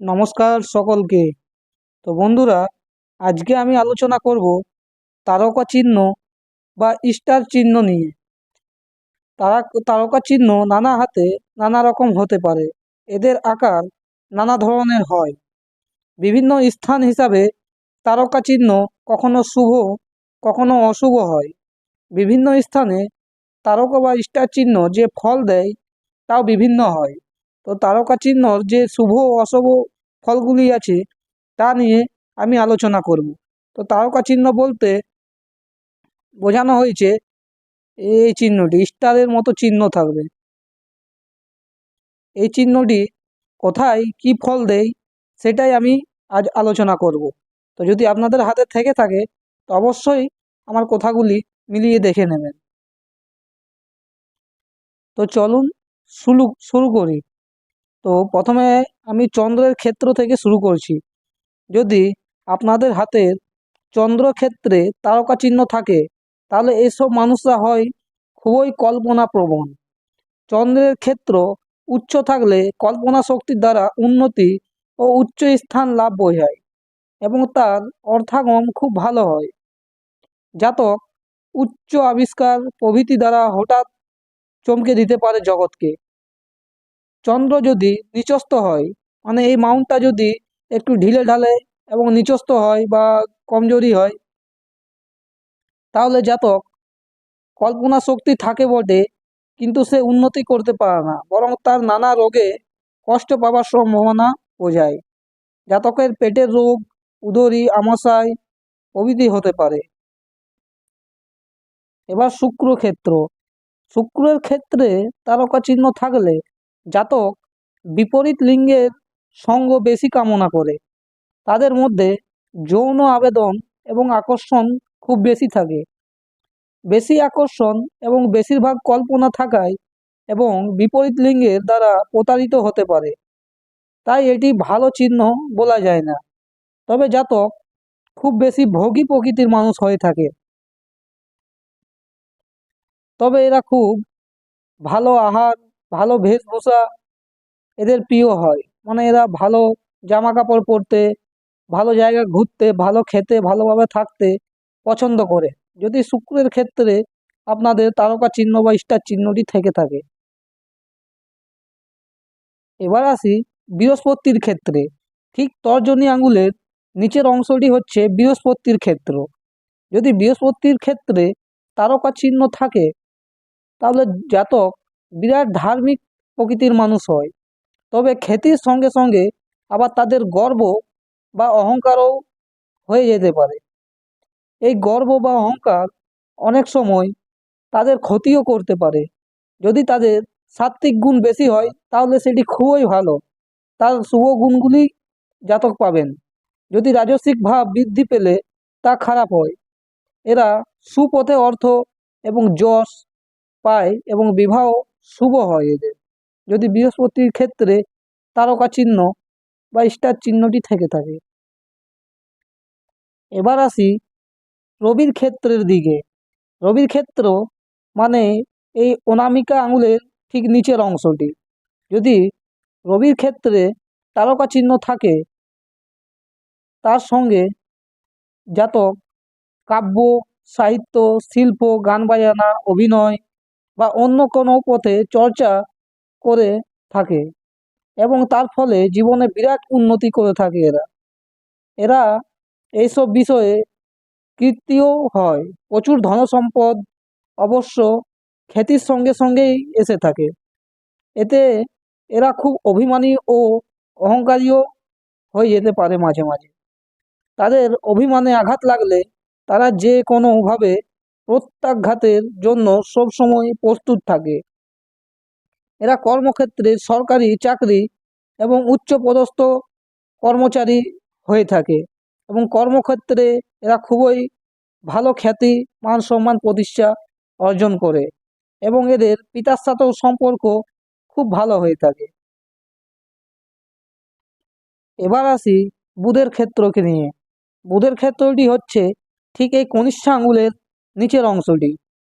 নমস্কার সকলকে। তো বন্ধুরা, আজকে আমি আলোচনা করব তারকা চিহ্ন বা স্টার চিহ্ন নিয়ে। তারা, তারকা চিহ্ন নানা হাতে নানা রকম হতে পারে। এদের আকার নানা ধরনের হয়। বিভিন্ন স্থান হিসাবে তারকা চিহ্ন কখনো শুভ, কখনো অশুভ হয়। বিভিন্ন স্থানে তারকা বা স্টার চিহ্ন যে ফল দেয়, তাও বিভিন্ন হয়। তো তারকা চিহ্নর যে শুভ অশুভ ফলগুলি আছে, তা নিয়ে আমি আলোচনা করব। তো তারকা চিহ্ন বলতে বোঝানো হয়েছে এই চিহ্নটি, স্টারের মতো চিহ্ন থাকবে। এই চিহ্নটি কোথায়, কি ফল দেয়, সেটাই আমি আজ আলোচনা করব। তো যদি আপনাদের হাতে থেকে থাকে, তো অবশ্যই আমার কথাগুলি মিলিয়ে দেখে নেবেন। তো চলুন শুরু শুরু করি। তো প্রথমে আমি চন্দ্রের ক্ষেত্র থেকে শুরু করছি। যদি আপনাদের হাতের চন্দ্র ক্ষেত্রে তারকা চিহ্ন থাকে, তাহলে এসব মানুষরা হয় খুবই কল্পনাপ্রবণ। চন্দ্রের ক্ষেত্র উচ্চ থাকলে কল্পনা শক্তির দ্বারা উন্নতি ও উচ্চ স্থান লাভ বোঝায় এবং তার অর্থাগম খুব ভালো হয়। জাতক উচ্চ আবিষ্কার প্রভৃতি দ্বারা হঠাৎ চমকে দিতে পারে জগৎকে। চন্দ্র যদি নিচস্থ হয় মানে এই মাউন্টটা যদি একটু ঢিলে ঢালে এবং নিচস্থ হয় বা কমজোরি হয়, তাহলে জাতক কল্পনা শক্তি থাকে বটে, কিন্তু সে উন্নতি করতে পারে না, বরং তার নানা রোগে কষ্ট পাওয়ার সম্ভাবনা বোঝায়। জাতকের পেটের রোগ, উদরি, আমাশয় প্রভৃতি হতে পারে। এবার শুক্র ক্ষেত্র শুক্রের ক্ষেত্রে তারকা চিহ্ন থাকলে জাতক বিপরীত লিঙ্গের সঙ্গ বেশি কামনা করে। তাদের মধ্যে যৌন আবেদন এবং আকর্ষণ খুব বেশি থাকে। বেশি আকর্ষণ এবং বেশিরভাগ কল্পনা থাকায় এবং বিপরীত লিঙ্গের দ্বারা প্রতারিত হতে পারে। তাই এটি ভালো চিহ্ন বলা যায় না। তবে জাতক খুব বেশি ভোগী প্রকৃতির মানুষ হয়ে থাকে। তবে এরা খুব ভালো আহার ভালো বেশভূষা এদের প্রিয় হয়। মানে এরা ভালো জামা কাপড় পরতে, ভালো জায়গায় ঘুরতে, ভালো খেতে, ভালোভাবে থাকতে পছন্দ করে। যদি শুক্রের ক্ষেত্রে আপনাদের তারকা চিহ্ন বা স্টার চিহ্নটি থেকে থাকে। এবার আসি বৃহস্পতির ক্ষেত্রে। ঠিক তর্জনী আঙ্গুলের নিচের অংশটি হচ্ছে বৃহস্পতির ক্ষেত্র। যদি বৃহস্পতির ক্ষেত্রে তারকা চিহ্ন থাকে, তাহলে জাতক বিরাট ধার্মিক প্রকৃতির মানুষ হয়। তবে খ্যাতির সঙ্গে সঙ্গে আবার তাদের গর্ব বা অহংকারও হয়ে যেতে পারে। এই গর্ব বা অহংকার অনেক সময় তাদের ক্ষতিও করতে পারে। যদি তাদের সাত্ত্বিক গুণ বেশি হয়, তাহলে সেটি খুবই ভালো। তার শুভ গুণগুলি জাতক পাবেন। যদি রাজস্বিক ভাব বৃদ্ধি পেলে তা খারাপ হয়। এরা সুপথে অর্থ এবং যশ পায় এবং বিবাহ শুভ হয় এদের। যদি বৃহস্পতির ক্ষেত্রে তারকা চিহ্ন বা স্টার চিহ্নটি থেকে থাকে। এবার আসি রবির ক্ষেত্রের দিকে। রবির ক্ষেত্র মানে এই অনামিকা আঙুলের ঠিক নিচের অংশটি। যদি রবির ক্ষেত্রে তারকা চিহ্ন থাকে, তার সঙ্গে জাতক, কাব্য, সাহিত্য, শিল্প, গান বাজানা, অভিনয় বা অন্য কোনো পথে চর্চা করে থাকে এবং তার ফলে জীবনে বিরাট উন্নতি করে থাকে এরা। এরা এইসব বিষয়ে কীর্তিও হয়। প্রচুর ধনসম্পদ অবশ্য খ্যাতির সঙ্গে সঙ্গেই এসে থাকে। এতে এরা খুব অভিমানী ও অহংকারীও হয়ে যেতে পারে মাঝে মাঝে। তাদের অভিমানে আঘাত লাগলে তারা যে কোনোভাবে প্রত্যাঘাতের জন্য সবসময় প্রস্তুত থাকে। এরা কর্মক্ষেত্রে সরকারি চাকরি এবং উচ্চপদস্থ কর্মচারী হয়ে থাকে এবং কর্মক্ষেত্রে এরা খুবই ভালো খ্যাতি মান সম্মান প্রতিষ্ঠা অর্জন করে এবং এদের পিতার সাথেও সম্পর্ক খুব ভালো হয়ে থাকে। এবার আসি বুধের ক্ষেত্রকে নিয়ে। বুধের ক্ষেত্রটি হচ্ছে, ঠিক এই কনিষ্ঠা আঙুলের নিচের অংশটি।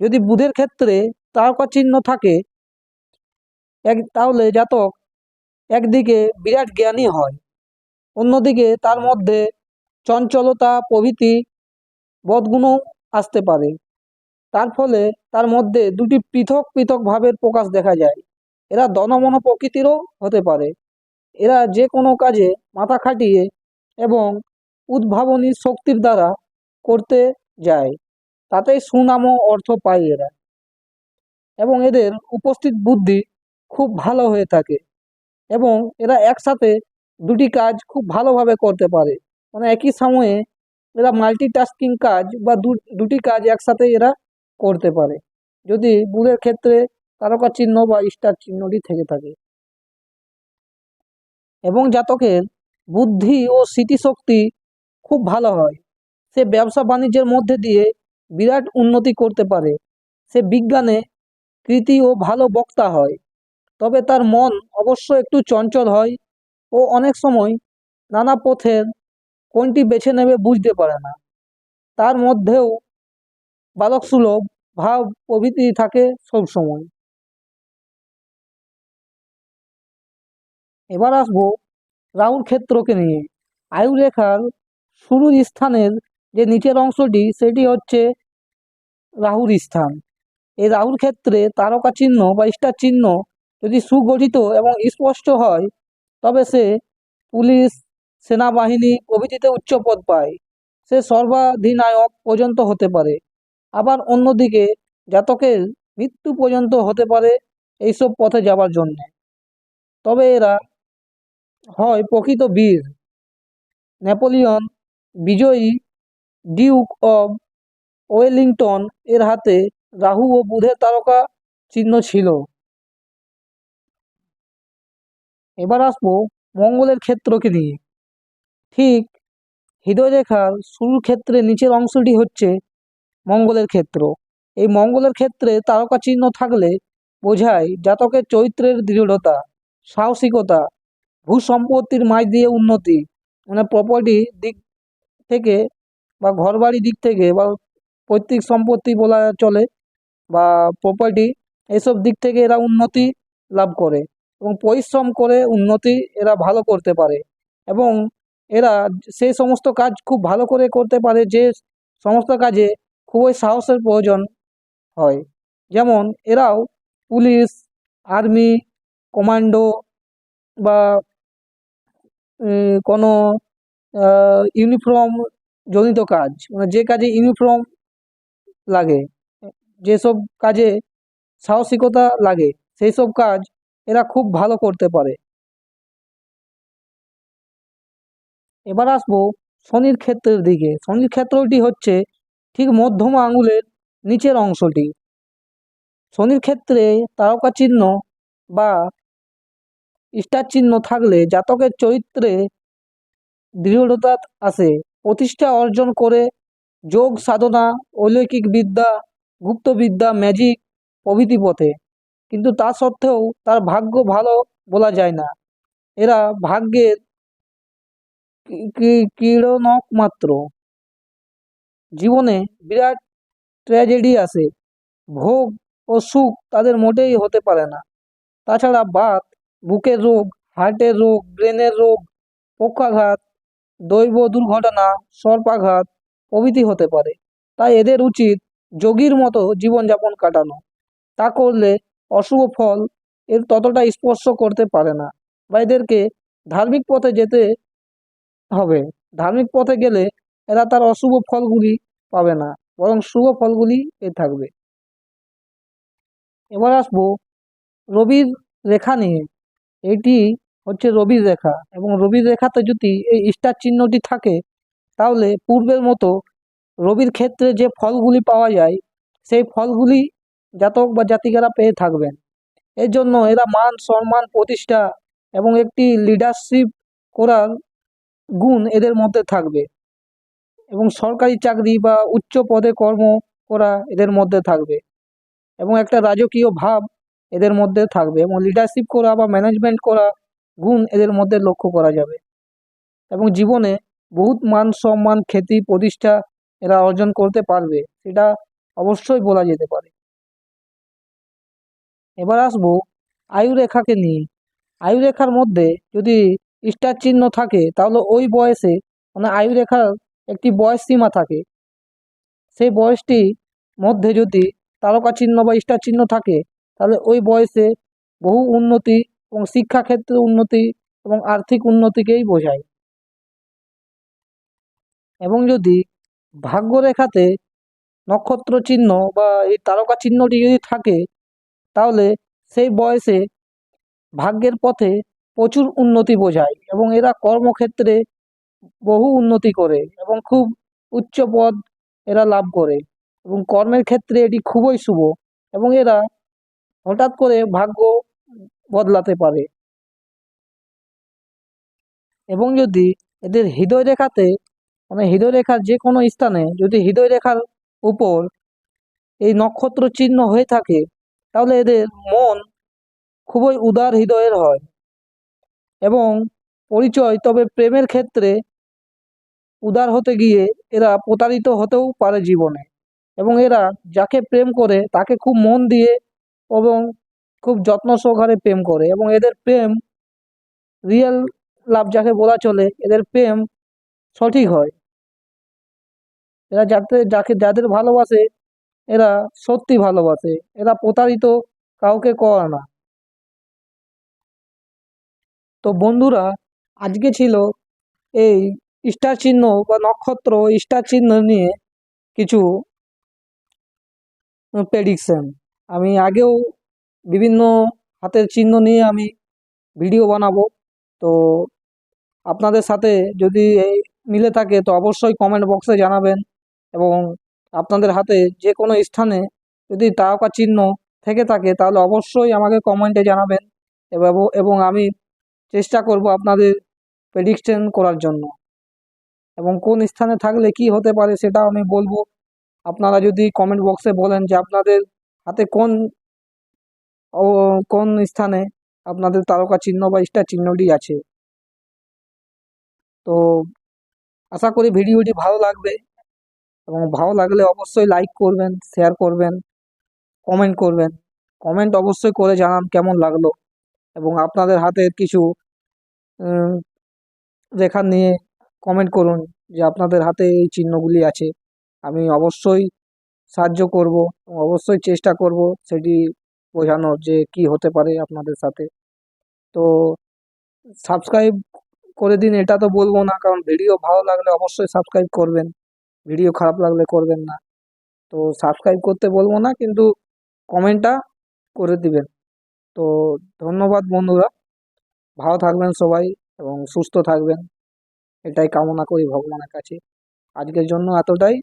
যদি বুধের ক্ষেত্রে তারকা চিহ্ন থাকে, এক, তাহলে জাতক একদিকে বিরাট জ্ঞানী হয়, অন্যদিকে তার মধ্যে চঞ্চলতা প্রভৃতি বদগুণও আসতে পারে। তার ফলে তার মধ্যে দুটি পৃথক পৃথক ভাবের প্রকাশ দেখা যায়। এরা দনমন প্রকৃতিরও হতে পারে। এরা যে কোনো কাজে মাথা খাটিয়ে এবং উদ্ভাবনী শক্তির দ্বারা করতে যায়। তাতেই সুনাম ও অর্থ পায় এরা। এবং এদের উপস্থিত বুদ্ধি খুব ভালো হয়ে থাকে এবং এরা একসাথে দুটি কাজ খুব ভালোভাবে করতে পারে। মানে একই সময়ে এরা মাল্টিটাস্কিং কাজ বা দুটি কাজ একসাথে এরা করতে পারে। যদি বুধের ক্ষেত্রে তারকা চিহ্ন বা স্টার চিহ্নটি থেকে থাকে। এবং জাতকের বুদ্ধি ও স্মৃতিশক্তি খুব ভালো হয়। সে ব্যবসা বাণিজ্যের মধ্যে দিয়ে বিরাট উন্নতি করতে পারে। সে বিজ্ঞানে কৃতি ও ভালো বক্তা হয়। তবে তার মন অবশ্য একটু চঞ্চল হয় ও অনেক সময় নানা পথের কোনটি বেছে নেবে বুঝতে পারে না। তার মধ্যেও বালক সুলভ ভাব প্রভৃতি থাকে সব সময়। এবার আসব রাহুর ক্ষেত্রকে নিয়ে। আয়ুরেখার শুরুর স্থানের যে নিচের অংশটি সেটি হচ্ছে রাহুর স্থান। এই রাহুর ক্ষেত্রে তারকা চিহ্ন বা স্টার চিহ্ন যদি সুগঠিত এবং স্পষ্ট হয়, তবে সে পুলিশ, সেনাবাহিনী, প্রভৃতিতে উচ্চ পদ পায়। সে সর্বাধিনায়ক পর্যন্ত হতে পারে। আবার অন্যদিকে জাতকের মৃত্যু পর্যন্ত হতে পারে এইসব পথে যাওয়ার জন্যে। তবে এরা হয় প্রকৃত বীর। নেপোলিয়ন বিজয়ী ডিউক অব ওয়েলিংটন এর হাতে রাহু ও বুধের তারকা চিহ্ন ছিল। এবার আসব মঙ্গলের ক্ষেত্রকে নিয়ে। ঠিক হৃদয়রেখার শুরুর ক্ষেত্রে নিচের অংশটি হচ্ছে মঙ্গলের ক্ষেত্র। এই মঙ্গলের ক্ষেত্রে তারকা চিহ্ন থাকলে বোঝায় জাতকের চরিত্রের দৃঢ়তা, সাহসিকতা ভূ সম্পত্তির মাঝ দিয়ে উন্নতি মানে প্রপার্টি দিক থেকে বা ঘরবাড়ি দিক থেকে বা পৈতৃক সম্পত্তি বলা চলে বা প্রপার্টি এসব দিক থেকে এরা উন্নতি লাভ করে এবং পরিশ্রম করে উন্নতি এরা ভালো করতে পারে এবং এরা সেই সমস্ত কাজ খুব ভালো করে করতে পারে যে সমস্ত কাজে খুবই সাহসের প্রয়োজন হয়। যেমন এরাও পুলিশ, আর্মি, কমান্ডো বা কোনো ইউনিফর্ম জনিত কাজ মানে যে কাজে ইউনিফর্ম লাগে যেসব কাজে সাহসিকতা লাগে, সেই সব কাজ এরা খুব ভালো করতে পারে। এবার আসব শনির ক্ষেত্রের দিকে। শনির ক্ষেত্রটি হচ্ছে ঠিক মধ্যম আঙুলের নিচের অংশটি। শনির ক্ষেত্রে তারকা চিহ্ন বা স্টার চিহ্ন থাকলে জাতকের চরিত্রে দৃঢ়তা আসে। প্রতিষ্ঠা অর্জন করে যোগ সাধনা, অলৌকিক বিদ্যা গুপ্তবিদ্যা ম্যাজিক প্রভৃতি পথে। কিন্তু তা সত্ত্বেও তার ভাগ্য ভালো বলা যায় না। এরা ভাগ্যের ক্রীড়নক মাত্র। জীবনে বিরাট ট্র্যাজেডি আসে। ভোগ ও সুখ তাদের মোটেই হতে পারে না। তাছাড়া বাত, বুকের রোগ হার্টের রোগ ব্রেনের রোগ, পক্ষাঘাত দৈব দুর্ঘটনা, সর্পাঘাত প্রভৃতি হতে পারে। তাই এদের উচিত যোগীর মতো জীবনযাপন কাটানো। তা করলে অশুভ ফল এর ততটা স্পর্শ করতে পারে না। বা এদেরকে ধার্মিক পথে যেতে হবে। ধার্মিক পথে গেলে এরা তার অশুভ ফলগুলি পাবে না, বরং শুভ ফলগুলি পেয়ে থাকবে। এবার আসব রবির রেখা নিয়ে। এটি হচ্ছে রবির রেখা। এবং রবির রেখাতে যদি এই স্টার চিহ্নটি থাকে, তাহলে পূর্বের মতো রবির ক্ষেত্রে যে ফলগুলি পাওয়া যায়, সেই ফলগুলি জাতক বা জাতিকারা পেয়ে থাকবেন। এর জন্য এরা মান, সম্মান, প্রতিষ্ঠা এবং একটি লিডারশিপ করার গুণ এদের মধ্যে থাকবে। এবং সরকারি চাকরি বা উচ্চ পদে কর্ম করা এদের মধ্যে থাকবে। এবং একটা রাজকীয় ভাব এদের মধ্যে থাকবে। এবং লিডারশিপ করা বা ম্যানেজমেন্ট করা গুণ এদের মধ্যে লক্ষ্য করা যাবে। এবং জীবনে বহুত মান সম্মান, খ্যাতি, প্রতিষ্ঠা এরা অর্জন করতে পারবে, সেটা অবশ্যই বলা যেতে পারে। এবার আসব আয়ুরেখাকে নিয়ে। আয়ুরেখার মধ্যে যদি স্টার চিহ্ন থাকে, তাহলে ওই বয়সে মানে আয়ুরেখার একটি বয়স সীমা থাকে। সেই বয়সটি মধ্যে যদি তারকা চিহ্ন বা স্টার চিহ্ন থাকে, তাহলে ওই বয়সে বহু উন্নতি এবং শিক্ষাক্ষেত্রে উন্নতি এবং আর্থিক উন্নতিকেই বোঝায়। এবং যদি ভাগ্যরেখাতে নক্ষত্র চিহ্ন বা এই তারকা চিহ্নটি যদি থাকে, তাহলে সেই বয়সে ভাগ্যের পথে প্রচুর উন্নতি বোঝায় এবং এরা কর্মক্ষেত্রে বহু উন্নতি করে এবং খুব উচ্চ পদ এরা লাভ করে এবং কর্মের ক্ষেত্রে এটি খুবই শুভ এবং এরা হঠাৎ করে ভাগ্য বদলাতে পারে। এবং যদি এদের হৃদয় রেখাতে মানে হৃদয় রেখার যে কোনো স্থানে যদি হৃদয় রেখার উপর এই নক্ষত্র চিহ্ন হয়ে থাকে, তাহলে এদের মন খুবই উদার হৃদয়ের হয়। এবং পরিচয়, তবে প্রেমের ক্ষেত্রে উদার হতে গিয়ে এরা প্রতারিত হতেও পারে জীবনে। এবং এরা যাকে প্রেম করে তাকে খুব মন দিয়ে এবং খুব যত্ন সহকারে প্রেম করে এবং এদের প্রেম রিয়েল লাভ যাকে বলা চলে, এদের প্রেম সঠিক হয়। এরা যাতে, যাকে, যাদের ভালোবাসে, এরা সত্যি ভালোবাসে, এরা প্রতারিত কাউকে করে না। তো বন্ধুরা, আজকে ছিল এই স্টার চিহ্ন বা নক্ষত্র, স্টার চিহ্ন নিয়ে কিছু প্রেডিকশন আমি আগেও বিভিন্ন হাতের চিহ্ন নিয়ে আমি ভিডিও বানাবো। তো আপনাদের সাথে যদি এই মিলে থাকে, তো অবশ্যই কমেন্ট বক্সে জানাবেন এবং আপনাদের হাতে যে কোনো স্থানে যদি তারকা চিহ্ন থেকে থাকে, তাহলে অবশ্যই আমাকে কমেন্টে জানাবেন এবং আমি চেষ্টা করব আপনাদের প্রেডিকশন করার জন্য। এবং কোন স্থানে থাকলে কি হতে পারে সেটাও আমি বলব। আপনারা যদি কমেন্ট বক্সে বলেন যে আপনাদের হাতে কোন ও কোন স্থানে আপনাদের তারকা চিহ্ন বা স্টার চিহ্নটি আছে? তো আশা করি ভিডিওটি ভালো লাগবে এবং ভালো লাগলে অবশ্যই লাইক করবেন শেয়ার করবেন কমেন্ট করবেন। কমেন্ট অবশ্যই করে জানান কেমন লাগল এবং আপনাদের হাতে কিছু রেখা নিয়ে কমেন্ট করুন যে আপনাদের হাতে এই চিহ্নগুলি আছে। আমি অবশ্যই সাহায্য করব এবং অবশ্যই চেষ্টা করব সেটি বোঝানোর যে কি হতে পারে আপনাদের সাথে। তো সাবস্ক্রাইব করে দিন, এটা তো বলব না, কারণ ভিডিও ভালো লাগলে অবশ্যই সাবস্ক্রাইব করবেন। ভিডিও খারাপ লাগলে করবেন না। তো সাবস্ক্রাইব করতে বলব না, কিন্তু কমেন্টটা করে দিবেন। তো ধন্যবাদ বন্ধুরা। ভালো থাকবেন সবাই এবং সুস্থ থাকবেন। এটাই কামনা করি ভগবানের কাছে। আজকের জন্য এতটাই।